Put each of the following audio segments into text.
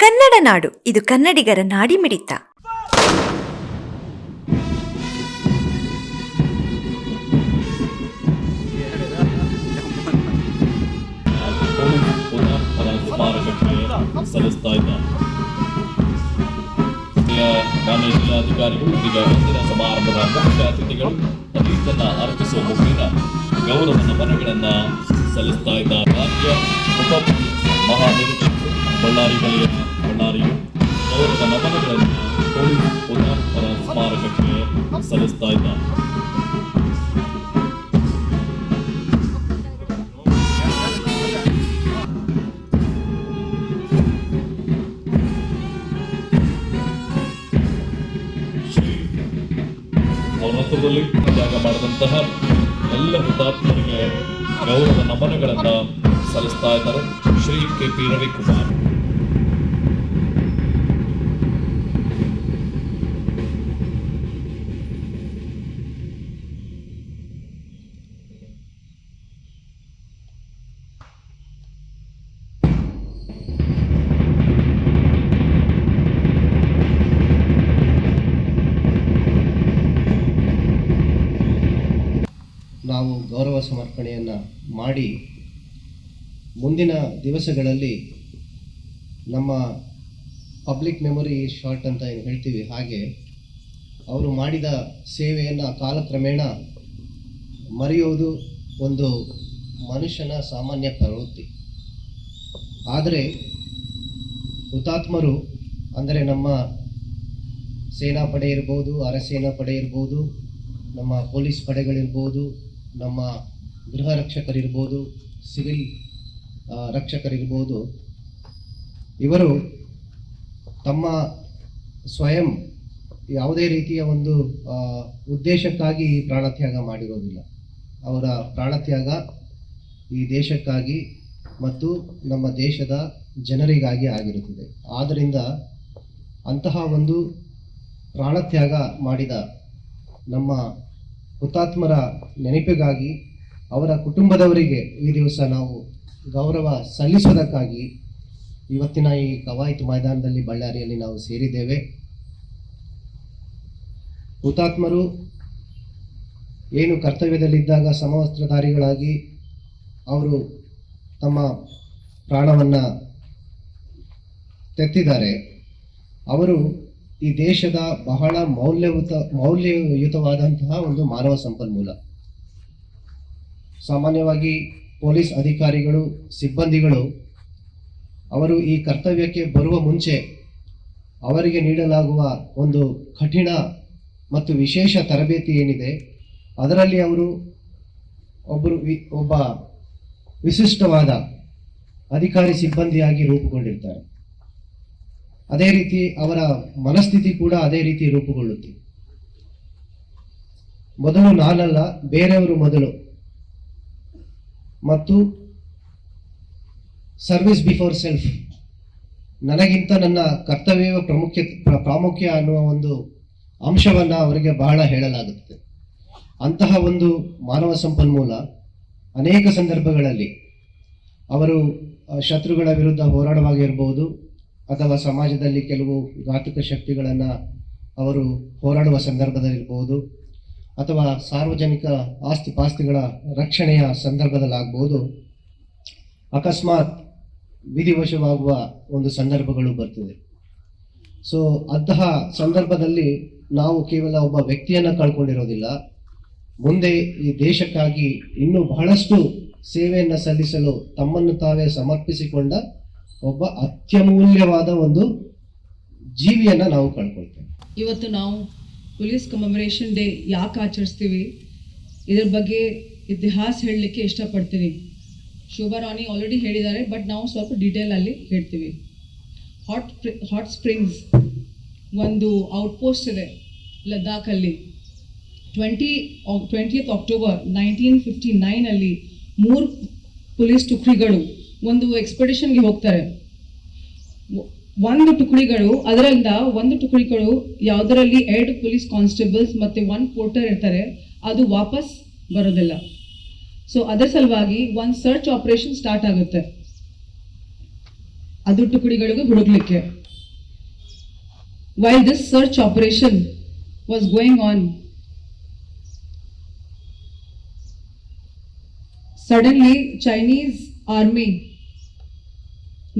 ಕನ್ನಡ ನಾಡು ಇದು ಕನ್ನಡಿಗರ ನಾಡಿ ಮಿಡಿತ ಸಲ್ಲಿಸ್ತಾ ಇದ್ದಾರೆ. ಜಿಲ್ಲಾಧಿಕಾರಿಗಳು ಗೌರವ ಸಲ್ಲಿಸ್ತಾ ಇದ್ದಾರೆ ಬಳ್ಳಾರಿ ವಲಯ ಬಳ್ಳಾರಿಯು ಗೌರವ ನಮನಗಳನ್ನು ಪೊಲೀಸ್ ಹುತಾತ್ಮರ ಸ್ಮಾರಕಕ್ಕೆ ಸಲ್ಲಿಸ್ತಾ ಇದ್ದಾರೆ ಅವರ ಹತ್ರದಲ್ಲಿ ತ್ಯಾಗ ಮಾಡಿದಂತಹ ಎಲ್ಲ ಹುತಾತ್ಮರಿಗೆ ಗೌರವ ನಮನಗಳನ್ನು ಸಲ್ಲಿಸ್ತಾ ಇದ್ದಾರೆ ಶ್ರೀ ಕೆ ಪಿ ರವಿಕುಮಾರ್ ಗೌರವ ಸಮರ್ಪಣೆಯನ್ನು ಮಾಡಿ ಮುಂದಿನ ದಿವಸಗಳಲ್ಲಿ ನಮ್ಮ ಪಬ್ಲಿಕ್ ಮೆಮೊರಿ ಶಾರ್ಟ್ ಅಂತ ಏನು ಹೇಳ್ತೀವಿ ಹಾಗೆ ಅವರು ಮಾಡಿದ ಸೇವೆಯನ್ನು ಕಾಲಕ್ರಮೇಣ ಮರೆಯುವುದು ಒಂದು ಮನುಷ್ಯನ ಸಾಮಾನ್ಯ ಪ್ರವೃತ್ತಿ. ಆದರೆ ಹುತಾತ್ಮರು ಅಂದರೆ ನಮ್ಮ ಸೇನಾಪಡೆ ಇರ್ಬೋದು ಅರಸೇನಾ ಪಡೆ ಇರ್ಬೋದು, ನಮ್ಮ ಪೊಲೀಸ್ ಪಡೆಗಳಿರ್ಬೋದು ನಮ್ಮ ಗೃಹ ರಕ್ಷಕರಿರ್ಬೋದು, ಸಿವಿಲ್ ರಕ್ಷಕರಿರ್ಬೋದು, ಇವರು ತಮ್ಮ ಸ್ವಯಂ ಯಾವುದೇ ರೀತಿಯ ಒಂದು ಉದ್ದೇಶಕ್ಕಾಗಿ ಪ್ರಾಣತ್ಯಾಗ ಮಾಡಿರೋದಿಲ್ಲ. ಅವರ ಪ್ರಾಣತ್ಯಾಗ ಈ ದೇಶಕ್ಕಾಗಿ ಮತ್ತು ನಮ್ಮ ದೇಶದ ಜನರಿಗಾಗಿ ಆಗಿರುತ್ತದೆ. ಆದ್ದರಿಂದ ಅಂತಹ ಒಂದು ಪ್ರಾಣತ್ಯಾಗ ಮಾಡಿದ ನಮ್ಮ ಹುತಾತ್ಮರ ನೆನಪಿಗಾಗಿ ಅವರ ಕುಟುಂಬದವರಿಗೆ ಈ ದಿವಸ ನಾವು ಗೌರವ ಸಲ್ಲಿಸೋದಕ್ಕಾಗಿ ಇವತ್ತಿನ ಈ ಕವಾಯತು ಮೈದಾನದಲ್ಲಿ ಬಳ್ಳಾರಿಯಲ್ಲಿ ನಾವು ಸೇರಿದ್ದೇವೆ. ಹುತಾತ್ಮರು ಏನು ಕರ್ತವ್ಯದಲ್ಲಿದ್ದಾಗ ಸಮವಸ್ತ್ರಧಾರಿಗಳಾಗಿ ಅವರು ತಮ್ಮ ಪ್ರಾಣವನ್ನು ತೆತ್ತಿದ್ದಾರೆ. ಅವರು ಈ ದೇಶದ ಬಹಳ ಮೌಲ್ಯಯುತ, ಮೌಲ್ಯಯುತವಾದಂತಹ ಒಂದು ಮಾನವ ಸಂಪನ್ಮೂಲ. ಸಾಮಾನ್ಯವಾಗಿ ಪೊಲೀಸ್ ಅಧಿಕಾರಿಗಳು, ಸಿಬ್ಬಂದಿಗಳು, ಅವರು ಈ ಕರ್ತವ್ಯಕ್ಕೆ ಬರುವ ಮುಂಚೆ ಅವರಿಗೆ ನೀಡಲಾಗುವ ಒಂದು ಕಠಿಣ ಮತ್ತು ವಿಶೇಷ ತರಬೇತಿ ಏನಿದೆ, ಅದರಲ್ಲಿ ಅವರು ಒಬ್ಬರು ಒಬ್ಬ ವಿಶಿಷ್ಟವಾದ ಅಧಿಕಾರಿ ಸಿಬ್ಬಂದಿಯಾಗಿ ರೂಪುಗೊಂಡಿರ್ತಾರೆ. ಅದೇ ರೀತಿ ಅವರ ಮನಸ್ಥಿತಿ ಕೂಡ ಅದೇ ರೀತಿ ರೂಪುಗೊಳ್ಳುತ್ತೆ. ಮೊದಲು ನಾನಲ್ಲ, ಬೇರೆಯವರು ಮೊದಲು. ಮತ್ತು ಸರ್ವಿಸ್ ಬಿಫೋರ್ ಸೆಲ್ಫ್ ನನಗಿಂತ ನನ್ನ ಕರ್ತವ್ಯವೇ ಪ್ರಾಮುಖ್ಯ ಪ್ರಾಮುಖ್ಯ ಅನ್ನುವ ಒಂದು ಅಂಶವನ್ನು ಅವರಿಗೆ ಬಹಳ ಹೇಳಲಾಗುತ್ತೆ. ಅಂತಹ ಒಂದು ಮಾನವ ಸಂಪನ್ಮೂಲ ಅನೇಕ ಸಂದರ್ಭಗಳಲ್ಲಿ ಅವರು ಶತ್ರುಗಳ ವಿರುದ್ಧ ಹೋರಾಡುವಾಗಿರ್ಬೋದು ಅಥವಾ ಸಮಾಜದಲ್ಲಿ ಕೆಲವು ಘಾತುಕ ಶಕ್ತಿಗಳನ್ನು ಅವರು ಹೋರಾಡುವ ಸಂದರ್ಭದಲ್ಲಿರ್ಬೋದು, ಅಥವಾ ಸಾರ್ವಜನಿಕ ಆಸ್ತಿ ಪಾಸ್ತಿಗಳ ರಕ್ಷಣೆಯ ಸಂದರ್ಭದಲ್ಲಾಗ್ಬೋದು, ಅಕಸ್ಮಾತ್ ವಿಧಿವಶವಾಗುವ ಒಂದು ಸಂದರ್ಭಗಳು ಬರ್ತದೆ. ಸೊ ಅಂತಹ ಸಂದರ್ಭದಲ್ಲಿ ನಾವು ಕೇವಲ ಒಬ್ಬ ವ್ಯಕ್ತಿಯನ್ನು ಕಳ್ಕೊಂಡಿರೋದಿಲ್ಲ. ಮುಂದೆ ಈ ದೇಶಕ್ಕಾಗಿ ಇನ್ನೂ ಬಹಳಷ್ಟು ಸೇವೆಯನ್ನು ಸಲ್ಲಿಸಲು ತಮ್ಮನ್ನು ತಾವೇ ಸಮರ್ಪಿಸಿಕೊಂಡ ಒಬ್ಬ ಅತ್ಯಮೂಲ್ಯವಾದ ಒಂದು ಜೀವಿಯನ್ನ ನಾವು ಕಳ್ಕೊಳ್ತೇವೆ ಇವತ್ತು ನಾವು ಪೊಲೀಸ್ ಕಮಮರೇಷನ್ ಡೇ ಯಾಕೆ ಆಚರಿಸ್ತೀವಿ? ಇದ್ರ ಬಗ್ಗೆ ಇತಿಹಾಸ ಹೇಳಲಿಕ್ಕೆ ಇಷ್ಟಪಡ್ತೀನಿ. ಶೋಭಾ ರಾಣಿ ಆಲ್ರೆಡಿ ಹೇಳಿದ್ದಾರೆ ಬಟ್ ನಾವು ಸ್ವಲ್ಪ ಡೀಟೇಲಲ್ಲಿ ಹೇಳ್ತೀವಿ. ಹಾಟ್ ಹಾಟ್ ಸ್ಪ್ರಿಂಗ್ಸ್ ಒಂದು ಔಟ್ಪೋಸ್ಟ್ ಇದೆ ಲದ್ದಾಖಲ್ಲಿ twenty twentieth October nineteen fifty ನೈನಲ್ಲಿ ಮೂರು ಪೊಲೀಸ್ ಟುಕಡಿಗಳು ಒಂದು ಎಕ್ಸ್ಪೆಡಿಷನ್ಗೆ ಹೋಗ್ತಾರೆ. ಒಂದು ಟುಕಡಿಗಳು ಅದರಿಂದ ಒಂದು ಟುಕಡಿಗಳು ಯಾವುದರಲ್ಲಿ ಎರಡು ಪೊಲೀಸ್ ಕಾನ್ಸ್ಟೇಬಲ್ಸ್ ಮತ್ತೆ ಒನ್ ಪೋರ್ಟರ್ ಇರ್ತಾರೆ, ಅದು ವಾಪಸ್ ಬರೋದಿಲ್ಲ. ಸೊ ಅದರ ಸಲುವಾಗಿ ಒಂದು ಸರ್ಚ್ ಆಪರೇಷನ್ ಸ್ಟಾರ್ಟ್ ಆಗುತ್ತೆ. ಅದು ಟುಕಡಿಗಳಿಗೂ ಹುಡುಕ್ಲಿಕ್ಕೆ. While this search operation was going on suddenly Chinese army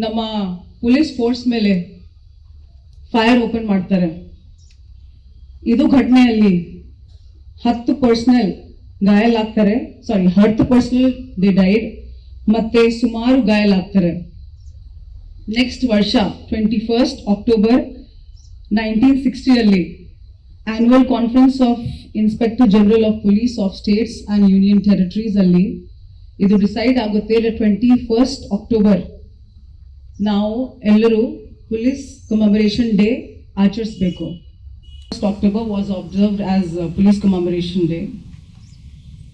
ನಮ್ಮ ಪೊಲೀಸ್ ಫೋರ್ಸ್ ಮೇಲೆ ಫೈರ್ ಓಪನ್ ಮಾಡ್ತಾರೆ. ಇದು ಘಟನೆಯಲ್ಲಿ ಹತ್ತು ಪರ್ಸನಲ್ ಗಾಯಲಾಗ್ತಾರೆ ಸಾರಿ ಹತ್ತು ಪರ್ಸನಲ್ ದಿ ಡೈಡ್ ಮತ್ತೆ ಸುಮಾರು ಗಾಯಲಾಗ್ತಾರೆ ನೆಕ್ಸ್ಟ್ ವರ್ಷ twenty first October nineteen ಸಿಕ್ಸ್ಟಿಯಲ್ಲಿ annual conference of inspector general of police of states and union territories ಅಲ್ಲಿ ಇದು ಡಿಸೈಡ್ ಆಗುತ್ತೆ. ಟ್ವೆಂಟಿ ಫಸ್ಟ್ ಅಕ್ಟೋಬರ್ ನಾವು ಎಲ್ಲರೂ ಪೊಲೀಸ್ ಕಮಮರೇಷನ್ ಡೇ ಆಚರಿಸಬೇಕು. First October was observed as police commemoration day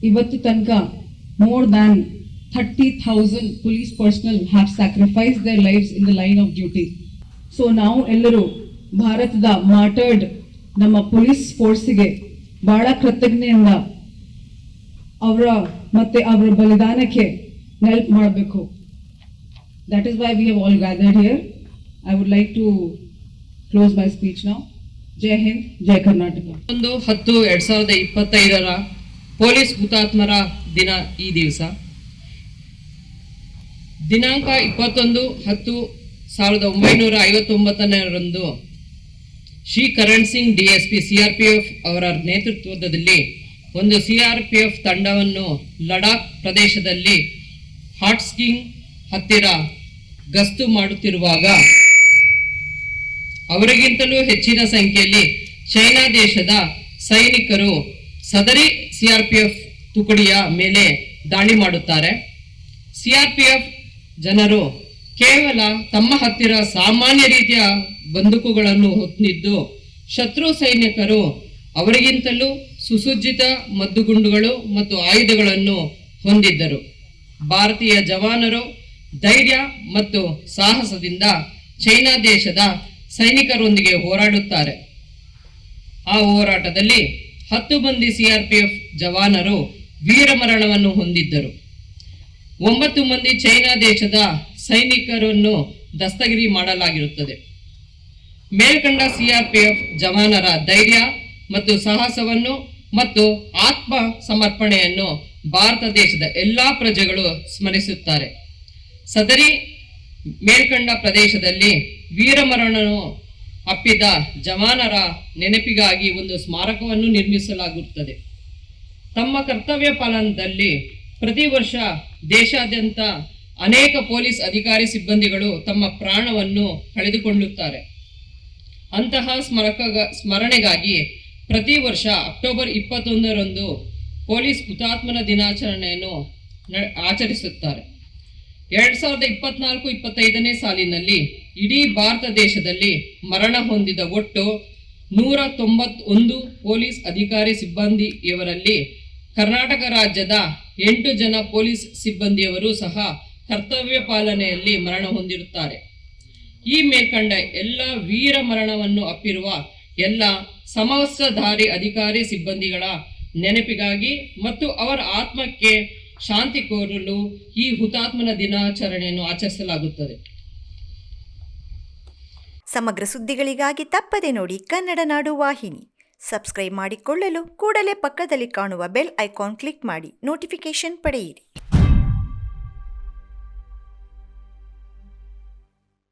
ಇವತ್ತು ತನಕ more than thirty thousand police personnel have sacrifice their lives in the line of duty so ನಾವು ಎಲ್ಲರೂ ಭಾರತದ ಮಾರ್ಟರ್ಡ್ ನಮ್ಮ ಪೊಲೀಸ್ ಫೋರ್ಸ್ಗೆ ಬಹಳ ಕೃತಜ್ಞೆಯಿಂದ ಅವರ ಮತ್ತೆ ಅವರ ಬಲಿದಾನಕ್ಕೆ ನೆಲ್ಪ್ ಮಾಡಬೇಕು. That is why we have all gathered here I would like to close my speech now. ಜೈ ಹಿಂದ್ ಜೈ ಕರ್ನಾಟಕ ಒಂದು ಹತ್ತು ಎರಡ್ ಸಾವಿರದ ಇಪ್ಪತ್ತೈದರ ಪೊಲೀಸ್ ಹುತಾತ್ಮರ ದಿನ ಈ ದಿವಸ. ದಿನಾಂಕ ಇಪ್ಪತ್ತೊಂದು ಹತ್ತು ಸಾವಿರದ ಒಂಬೈನೂರ ಐವತ್ತೊಂಬತ್ತನೆಯರಂದು ಶ್ರೀ ಕರಣ್ ಸಿಂಗ್ ಡಿಎಸ್ಪಿ ಎಫ್ ಅವರ ನೇತೃತ್ವದಲ್ಲಿ ಒಂದು ಸಿಆರ್ ಪಿ ಎಫ್ ತಂಡವನ್ನು ಲಡಾಖ್ ಪ್ರದೇಶದಲ್ಲಿ ಹಾಟ್ ಸ್ಕಿಂಗ್ ಹತ್ತಿರ ಗಸ್ತು ಮಾಡುತ್ತಿರುವಾಗ ಅವರಿಗಿಂತಲೂ ಹೆಚ್ಚಿನ ಸಂಖ್ಯೆಯಲ್ಲಿ ಚೈನಾ ದೇಶದ ಸೈನಿಕರು ಸದರಿ ಸಿಆರ್ಪಿಎಫ್ ತುಕಡಿಯ ಮೇಲೆ ದಾಳಿ ಮಾಡುತ್ತಾರೆ. ಸಿಆರ್ಪಿಎಫ್ ಜನರು ಕೇವಲ ತಮ್ಮ ಹತ್ತಿರ ಸಾಮಾನ್ಯ ರೀತಿಯ ಬಂದೂಕುಗಳನ್ನು ಹೊತ್ತಿದ್ದು ಶತ್ರು ಸೈನಿಕರು ಅವರಿಗಿಂತಲೂ ಸುಸಜ್ಜಿತ ಮದ್ದುಗುಂಡುಗಳು ಮತ್ತು ಆಯುಧಗಳನ್ನು ಹೊಂದಿದ್ದರು. ಭಾರತೀಯ ಜವಾನರು ಧೈರ್ಯ ಮತ್ತು ಸಾಹಸದಿಂದ ಚೈನಾ ದೇಶದ ಸೈನಿಕರೊಂದಿಗೆ ಹೋರಾಡುತ್ತಾರೆ. ಆ ಹೋರಾಟದಲ್ಲಿ ಹತ್ತು ಮಂದಿ ಸಿಆರ್ಪಿಎಫ್ ಜವಾನರು ವೀರಮರಣವನ್ನು ಹೊಂದಿದ್ದರು. ಒಂಬತ್ತು ಮಂದಿ ಚೈನಾ ದೇಶದ ಸೈನಿಕರನ್ನು ದಸ್ತಗಿರಿ ಮಾಡಲಾಗಿರುತ್ತದೆ. ಮೇಲ್ಕಂಡ ಸಿಆರ್ಪಿಎಫ್ ಜವಾನರ ಧೈರ್ಯ ಮತ್ತು ಸಾಹಸವನ್ನು ಮತ್ತು ಆತ್ಮ ಸಮರ್ಪಣೆಯನ್ನು ಭಾರತ ದೇಶದ ಎಲ್ಲಾ ಪ್ರಜೆಗಳು ಸ್ಮರಿಸುತ್ತಾರೆ. ಸದರಿ ಮೇಲ್ಕಂಡ ಪ್ರದೇಶದಲ್ಲಿ ವೀರಮರಣನು ಅಪ್ಪಿದ ಜವಾನರ ನೆನಪಿಗಾಗಿ ಒಂದು ಸ್ಮಾರಕವನ್ನು ನಿರ್ಮಿಸಲಾಗುತ್ತದೆ. ತಮ್ಮ ಕರ್ತವ್ಯ ಪಾಲನದಲ್ಲಿ ಪ್ರತಿ ವರ್ಷ ದೇಶಾದ್ಯಂತ ಅನೇಕ ಪೊಲೀಸ್ ಅಧಿಕಾರಿ ಸಿಬ್ಬಂದಿಗಳು ತಮ್ಮ ಪ್ರಾಣವನ್ನು ಕಳೆದುಕೊಳ್ಳುತ್ತಾರೆ. ಅಂತಹ ಸ್ಮರಕ ಸ್ಮರಣೆಗಾಗಿ ಪ್ರತಿ ವರ್ಷ ಅಕ್ಟೋಬರ್ ಇಪ್ಪತ್ತೊಂದರಂದು ಪೊಲೀಸ್ ಹುತಾತ್ಮನ ದಿನಾಚರಣೆಯನ್ನು ಆಚರಿಸುತ್ತಾರೆ. ಎರಡ್ ಸಾವಿರದ ಇಪ್ಪತ್ನಾಲ್ಕು, ಇಪ್ಪತ್ತೈದನೇ ಸಾಲಿನಲ್ಲಿ ಇಡೀ ಭಾರತ ದೇಶದಲ್ಲಿ ಮರಣ ಹೊಂದಿದ ಒಟ್ಟು ನೂರ ತೊಂಬತ್ತೊಂದು ಪೊಲೀಸ್ ಅಧಿಕಾರಿ ಸಿಬ್ಬಂದಿಯವರಲ್ಲಿ ಕರ್ನಾಟಕ ರಾಜ್ಯದ ಎಂಟು ಜನ ಪೊಲೀಸ್ ಸಿಬ್ಬಂದಿಯವರು ಸಹ ಕರ್ತವ್ಯ ಪಾಲನೆಯಲ್ಲಿ ಮರಣ ಹೊಂದಿರುತ್ತಾರೆ. ಈ ಮೇಲ್ಕಂಡ ಎಲ್ಲ ವೀರ ಮರಣವನ್ನು ಅಪ್ಪಿರುವ ಎಲ್ಲ ಸಮವಸ್ತ್ರಧಾರಿ ಅಧಿಕಾರಿ ಸಿಬ್ಬಂದಿಗಳ ನೆನಪಿಗಾಗಿ ಮತ್ತು ಅವರ ಆತ್ಮಕ್ಕೆ ಶಾಂತಿ ಕೋರಲು ಈ ಹುತಾತ್ಮನ ದಿನಾಚರಣೆಯನ್ನು ಆಚರಿಸಲಾಗುತ್ತದೆ. ಸಮಗ್ರ ಸುದ್ದಿಗಳಿಗಾಗಿ ತಪ್ಪದೆ ನೋಡಿ ಕನ್ನಡ ನಾಡು ವಾಹಿನಿ. ಸಬ್ಸ್ಕ್ರೈಬ್ ಮಾಡಿಕೊಳ್ಳಲು ಕೂಡಲೇ ಪಕ್ಕದಲ್ಲಿ ಕಾಣುವ ಬೆಲ್ ಐಕಾನ್ ಕ್ಲಿಕ್ ಮಾಡಿ ನೋಟಿಫಿಕೇಶನ್ ಪಡೆಯಿರಿ.